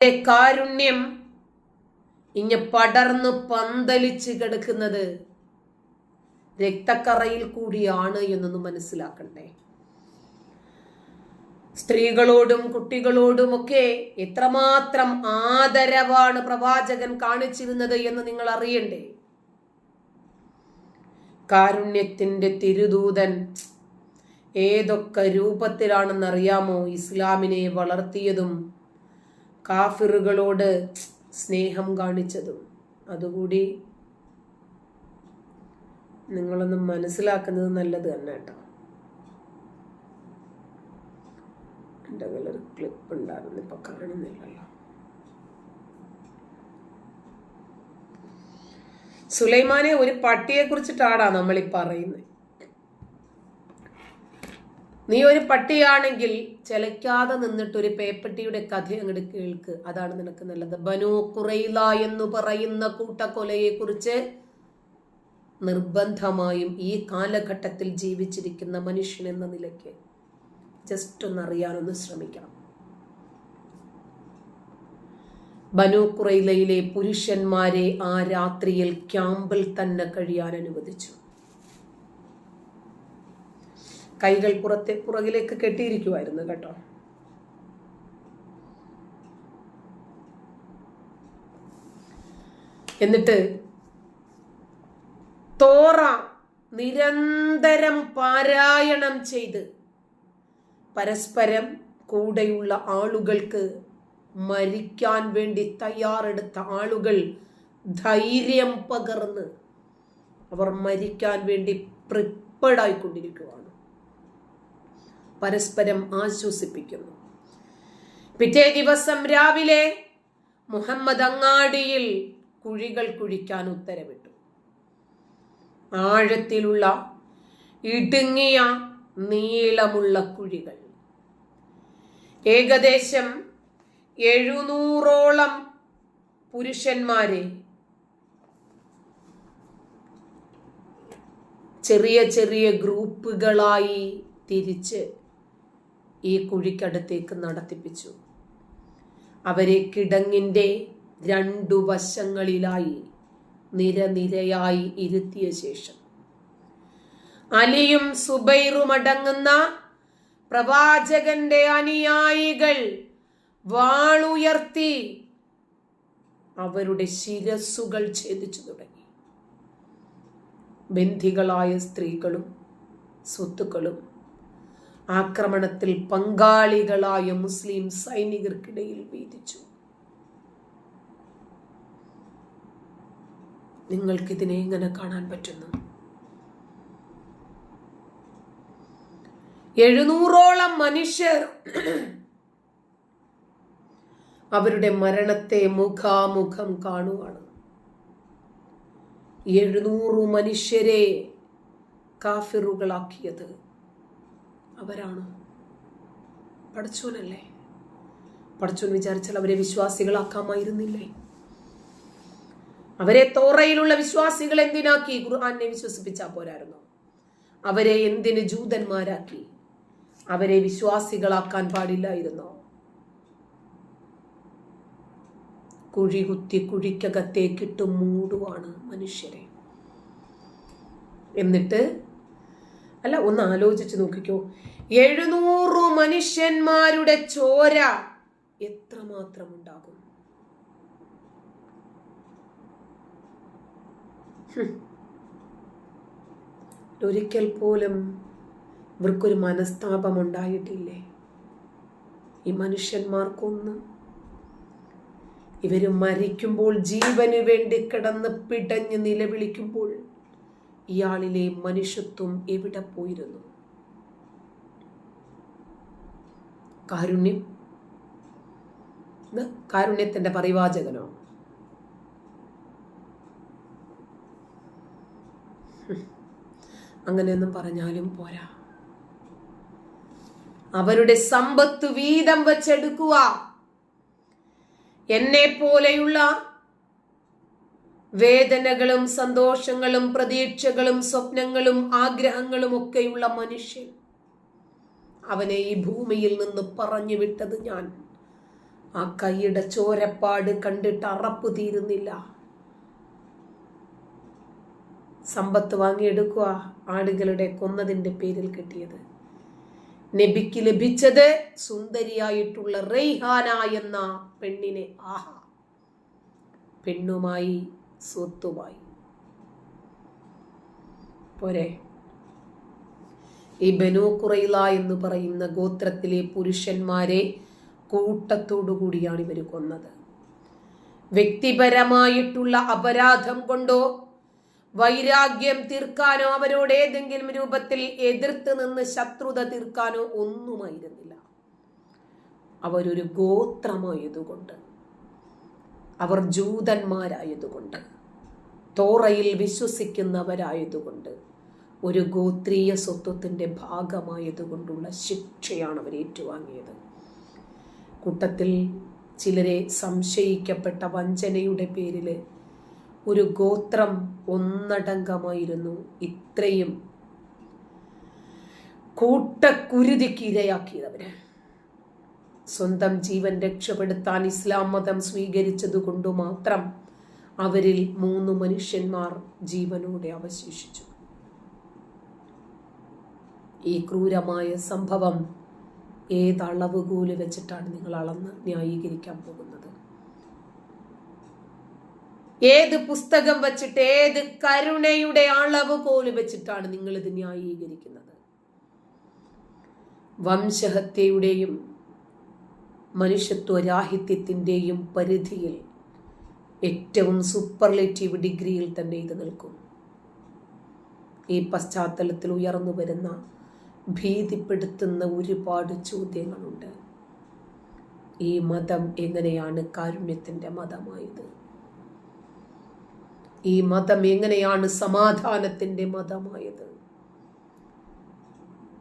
കാരുണ്യം ഇങ്ങ പടർന്ന് പന്തലിച്ച് കിടക്കുന്നത് രക്തക്കറയിൽ കൂടിയാണ് എന്നൊന്ന് മനസ്സിലാക്കണ്ടേ? സ്ത്രീകളോടും കുട്ടികളോടും ഒക്കെ എത്രമാത്രം ആദരവാണ് പ്രവാചകൻ കാണിച്ചിരുന്നത് എന്ന് നിങ്ങൾ അറിയണ്ടേ? കാരുണ്യത്തിന്റെ തിരുദൂതൻ ഏതൊക്കെ രൂപത്തിലാണെന്നറിയാമോ? ഇസ്ലാമിനെ വളർത്തിയതും കാഫിറുകളോട് സ്നേഹം കാണിച്ചതും. അതുകൂടി നിങ്ങളൊന്ന് മനസ്സിലാക്കുന്നത് നല്ലത് തന്നെ കേട്ടോ. എന്റെ കയ്യിലൊരു ക്ലിപ്പ് ഉണ്ടായിരുന്നു ഇപ്പൊ കാണുന്നില്ലല്ലോ. സുലൈമാനെ ഒരു പട്ടിയെ കുറിച്ചിട്ടാടാ നമ്മൾ ഈ പറയുന്നത് നീ ഒരു പട്ടിയാണെങ്കിൽ ചെലക്കാതെ നിന്നിട്ട് ഒരു പേപ്പട്ടിയുടെ കഥ അങ്ങോട്ട് കേൾക്ക്. അതാണ് നിനക്ക് നല്ലത്. ബനു കുറയില എന്ന് പറയുന്ന കൂട്ടക്കൊലയെ കുറിച്ച് നിർബന്ധമായും ഈ കാലഘട്ടത്തിൽ ജീവിച്ചിരിക്കുന്ന മനുഷ്യൻ എന്ന നിലയ്ക്ക് ജസ്റ്റ് ഒന്ന് അറിയാനൊന്ന് ശ്രമിക്കണം. ബനു കുറയിലയിലെ പുരുഷന്മാരെ ആ രാത്രിയിൽ ക്യാമ്പിൽ തന്നെ കഴിയാൻ അനുവദിച്ചു. കൈകൾ പുറത്തെ പുറകിലേക്ക് കെട്ടിയിരിക്കുമായിരുന്നു കേട്ടോ. എന്നിട്ട് തോറ നിരന്തരം പാരായണം ചെയ്ത് പരസ്പരം കൂടെയുള്ള ആളുകൾക്ക് മരിക്കാൻ വേണ്ടി തയ്യാറെടുത്ത ആളുകൾ ധൈര്യം പകർന്ന് അവർ മരിക്കാൻ വേണ്ടി പ്രിപ്പേർഡ് ആയിക്കൊണ്ടിരിക്കുകയാണ് പരസ്പരം ആശ്വസിപ്പിക്കുന്നു. പിറ്റേ ദിവസം രാവിലെ മുഹമ്മദ് അങ്ങാടിയിൽ കുഴികൾ കുഴിക്കാൻ ഉത്തരവിട്ടു. ആഴത്തിലുള്ള ഇടുങ്ങിയ നീളമുള്ള കുഴികൾ. ഏകദേശം എഴുന്നൂറോളം പുരുഷന്മാരെ ചെറിയ ചെറിയ ഗ്രൂപ്പുകളായി തിരിച്ച് ഈ കുഴിക്കടുത്തേക്ക് നടത്തിപ്പിച്ചു. അവരെ കിടങ്ങിന്റെ രണ്ടു വശങ്ങളിലായി നിരനിരയായി ഇരുത്തിയ ശേഷം. അലിയും സുബൈറും അടങ്ങുന്ന പ്രവാചകന്റെ അനുയായികൾ വാളുയർത്തി അവരുടെ ശിരസുകൾ ഛേദിച്ചു തുടങ്ങി. ബന്ധികളായ സ്ത്രീകളും സ്വത്തുക്കളും ആക്രമണത്തിൽ പങ്കാളികളായ മുസ്ലിം സൈനികർക്കിടയിൽ വീതിച്ചു. നിങ്ങൾക്കിതിനെ എങ്ങനെ കാണാൻ പറ്റുന്നു? എഴുന്നൂറോളം മനുഷ്യർ അവരുടെ മരണത്തെ മുഖാമുഖം കാണുവാണ്. എഴുന്നൂറ് മനുഷ്യരെ കാഫിറുകളാക്കിയത് അവരാണോ? പഠിച്ചോനല്ലേ പഠിച്ചോൻ വിചാരിച്ചാൽ അവരെ വിശ്വാസികളാക്കാമായിരുന്നില്ലേ? അവരെ തോറയിലുള്ള വിശ്വാസികൾ എന്തിനാക്കി? ഖുർആാനെ വിശ്വസിപ്പിച്ചാൽ പോരായിരുന്നു അവരെ എന്തിന് ജൂതന്മാരാക്കി? അവരെ വിശ്വാസികളാക്കാൻ പാടില്ലായിരുന്നു? കുഴി കുത്തി കുഴിക്കകത്തേക്കിട്ട് മൂടുവാണ് മനുഷ്യരെ. എന്നിട്ട് അല്ല ഒന്ന് ആലോചിച്ച് നോക്കിക്കോ. എഴുന്നൂറ് മനുഷ്യന്മാരുടെ ചോര എത്രമാത്രം ഉണ്ടാകും. ഒരിക്കൽ പോലും ഇവർക്കൊരു മനസ്താപം ഉണ്ടായിട്ടില്ലേ ഈ മനുഷ്യന്മാർക്കൊന്ന്. ഇവർ മരിക്കുമ്പോൾ ജീവന് വേണ്ടി കിടന്ന് പിടഞ്ഞ് നിലവിളിക്കുമ്പോൾ ഇയാളിലെ മനുഷ്യത്വം എവിടെ പോയിരുന്നു? കാരുണ്യം? കാരുണ്യത്തിന്റെ പരിവാചകനോ? അങ്ങനെയൊന്നും പറഞ്ഞാലും പോരാ. അവരുടെ സമ്പത്ത് വീതം വെച്ചെടുക്കുക. എന്നെ പോലെയുള്ള വേദനകളും സന്തോഷങ്ങളും പ്രതീക്ഷകളും സ്വപ്നങ്ങളും ആഗ്രഹങ്ങളും ഒക്കെയുള്ള മനുഷ്യൻ. അവനെ ഈ ഭൂമിയിൽ നിന്ന് പറഞ്ഞു വിട്ടത് ഞാൻ. ആ കൈയുടെ ചോരപ്പാട് കണ്ടിട്ട് അറപ്പ് തീരുന്നില്ല. സമ്പത്ത് വാങ്ങിയെടുക്കുക ആടുകളുടെ കൊന്നതിന്റെ പേരിൽ കിട്ടിയത്. നബിക്ക് ലഭിച്ചത് സുന്ദരിയായിട്ടുള്ള റെയ്ഹാന എന്ന പെണ്ണിനെ. ആഹ. പെണ്ണുമായി സ്വത്തുമായി. പോരെ. ഈ ബനു കുറയില എന്ന് പറയുന്ന ഗോത്രത്തിലെ പുരുഷന്മാരെ കൂട്ടത്തോടു കൂടിയാണ് ഇവർ കൊന്നത്. വ്യക്തിപരമായിട്ടുള്ള അപരാധം കൊണ്ടോ വൈരാഗ്യം തീർക്കാനോ അവരോട് ഏതെങ്കിലും രൂപത്തിൽ എതിർത്ത് നിന്ന് ശത്രുത തീർക്കാനോ ഒന്നുമായിരുന്നില്ല. അവരൊരു ഗോത്രമായതുകൊണ്ട് അവർ ജൂതന്മാരായതുകൊണ്ട്. തോറയിൽ വിശ്വസിക്കുന്നവരായതുകൊണ്ട്. ഒരു ഗോത്രീയ സ്വത്വത്തിന്റെ ഭാഗമായതുകൊണ്ടുള്ള ശിക്ഷയാണ് അവർ ഏറ്റുവാങ്ങിയത്. കൂട്ടത്തിൽ ചിലരെ സംശയിക്കപ്പെട്ട വഞ്ചനയുടെ പേരിൽ ഒരു ഗോത്രം ഒന്നടങ്കമായിരുന്നു ഇത്രയും കൂട്ടക്കുരുതിക്ക് ഇരയാക്കിയതവര് സ്വന്തം ജീവൻ രക്ഷപ്പെടുത്താൻ ഇസ്ലാം മതം സ്വീകരിച്ചതുകൊണ്ട് മാത്രം അവരിൽ മൂന്ന് മനുഷ്യന്മാർ ജീവനോടെ അവശേഷിച്ചു. ഈ ക്രൂരമായ സംഭവം ഏതളവുകൂൽ വെച്ചിട്ടാണ് നിങ്ങൾ അളന്ന് ന്യായീകരിക്കാൻ പോകുന്നത്? ഏത് പുസ്തകം വച്ചിട്ട് ഏത് കരുണയുടെ അളവുകോൽ വെച്ചിട്ടാണ് നിങ്ങൾ ഇത് ന്യായീകരിക്കുന്നത്? വംശഹത്യയുടെയും മനുഷ്യത്വരാഹിത്യത്തിന്റെയും പരിധിയിൽ ഏറ്റവും സൂപ്പർലേറ്റീവ് ഡിഗ്രിയിൽ തന്നെ ഇത് നിൽക്കും. ഈ പശ്ചാത്തലത്തിൽ ഉയർന്നു വരുന്ന ഭീതിപ്പെടുത്തുന്ന ഒരുപാട് ചോദ്യങ്ങളുണ്ട്. ഈ മതം എങ്ങനെയാണ് കാരുണ്യത്തിന്റെ മതമായത്? ഈ മതം എങ്ങനെയാണ് സമാധാനത്തിന്റെ മതമായത്?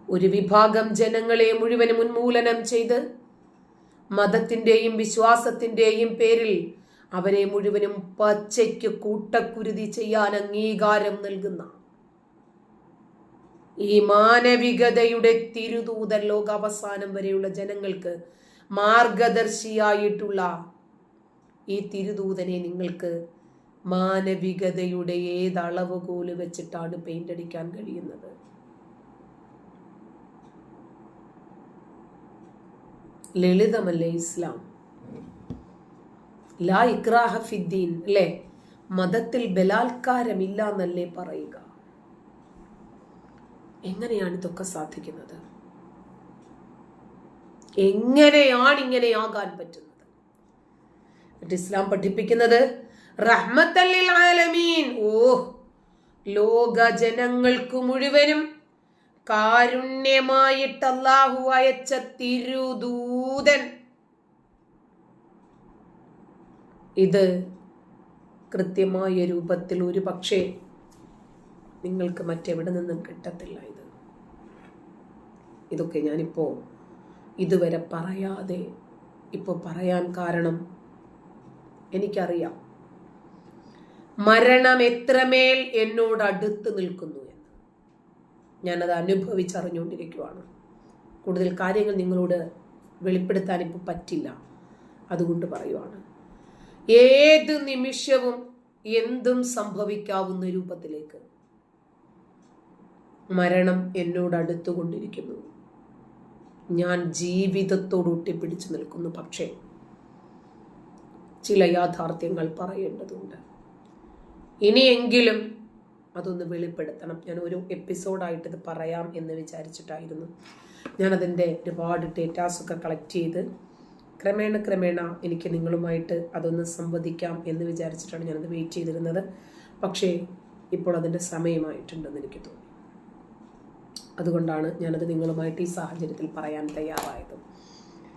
ഒരു വിഭാഗം ജനങ്ങളെ മുഴുവനും ഉന്മൂലനം ചെയ്ത് മതത്തിന്റെയും വിശ്വാസത്തിന്റെയും പേരിൽ അവരെ മുഴുവനും പച്ചയ്ക്ക് കൂട്ടക്കുരുതി ചെയ്യാൻ അംഗീകാരം നൽകുന്ന ഈ മാനവികതയുടെ തിരുദൂത ലോകാവസാനം വരെയുള്ള ജനങ്ങൾക്ക് മാർഗദർശിയായിട്ടുള്ള ഈ തിരുദൂതനെ നിങ്ങൾക്ക് മാനവികതയുടെ ഏത് അളവുകോൽ വെച്ചിട്ടാണ് പെയിന്റ് അടിക്കാൻ കഴിയുന്നത്. ലളിതമല്ലേ ഇസ്ലാം? ലാ ഇക്രാഹ ഫിദ്ദീൻ അല്ലേ? മതത്തിൽ ബലാത്കാരമില്ല എന്നല്ലേ പറയുക. എങ്ങനെയാണ് ഇതൊക്കെ സാധിക്കുന്നത്? എങ്ങനെയാണ് ഇങ്ങനെ ആകാൻ പറ്റുന്നത്? ഇസ്ലാം പഠിപ്പിക്കുന്നത് ആലമീൻ. ഓ ലോക ജനങ്ങൾക്ക് മുഴുവനും കാരുണ്യമായിട്ട് അള്ളാഹു അയച്ച തിരുദൂതൻ ഇത് കൃത്യമായ രൂപത്തിൽ ഒരു പക്ഷേ നിങ്ങൾക്ക് മറ്റെവിടെ നിന്നും കിട്ടത്തില്ല ഇത്. ഇതൊക്കെ ഞാനിപ്പോൾ ഇതുവരെ പറയാതെ ഇപ്പോൾ പറയാൻ കാരണം എനിക്കറിയാം. മരണം എത്രമേൽ എന്നോട് അടുത്ത് നിൽക്കുന്നു എന്ന്. ഞാനത് അനുഭവിച്ചറിഞ്ഞുകൊണ്ടിരിക്കുവാണ്. കൂടുതൽ കാര്യങ്ങൾ നിങ്ങളോട് വെളിപ്പെടുത്താൻ ഇപ്പോൾ പറ്റില്ല. അതുകൊണ്ട് പറയുവാണ്. ഏത് നിമിഷവും എന്തും സംഭവിക്കാവുന്ന രൂപത്തിലേക്ക്. മരണം എന്നോട് അടുത്തുകൊണ്ടിരിക്കുന്നു. ഞാൻ ജീവിതത്തോട് ഒട്ടിപ്പിടിച്ചു നിൽക്കുന്നു. പക്ഷേ ചില യാഥാർത്ഥ്യങ്ങൾ പറയേണ്ടതുണ്ട്. ഇനിയെങ്കിലും അതൊന്ന് വെളിപ്പെടുത്തണം. ഞാൻ ഒരു എപ്പിസോഡായിട്ട് ഇത് പറയാം എന്ന് വിചാരിച്ചിട്ടായിരുന്നു. ഞാനതിന്റെ ഒരുപാട് ഡേറ്റാസൊക്കെ കളക്ട് ചെയ്ത് ക്രമേണ ക്രമേണ എനിക്ക് നിങ്ങളുമായിട്ട് അതൊന്ന് സംവദിക്കാം എന്ന് വിചാരിച്ചിട്ടാണ് ഞാനത് വെയിറ്റ് ചെയ്തിരുന്നത്. പക്ഷേ ഇപ്പോൾ അതിന്റെ സമയമായിട്ടുണ്ടെന്ന് എനിക്ക് തോന്നി. അതുകൊണ്ടാണ് ഞാനത് നിങ്ങളുമായിട്ട് ഈ സാഹചര്യത്തിൽ പറയാൻ തയ്യാറായത്.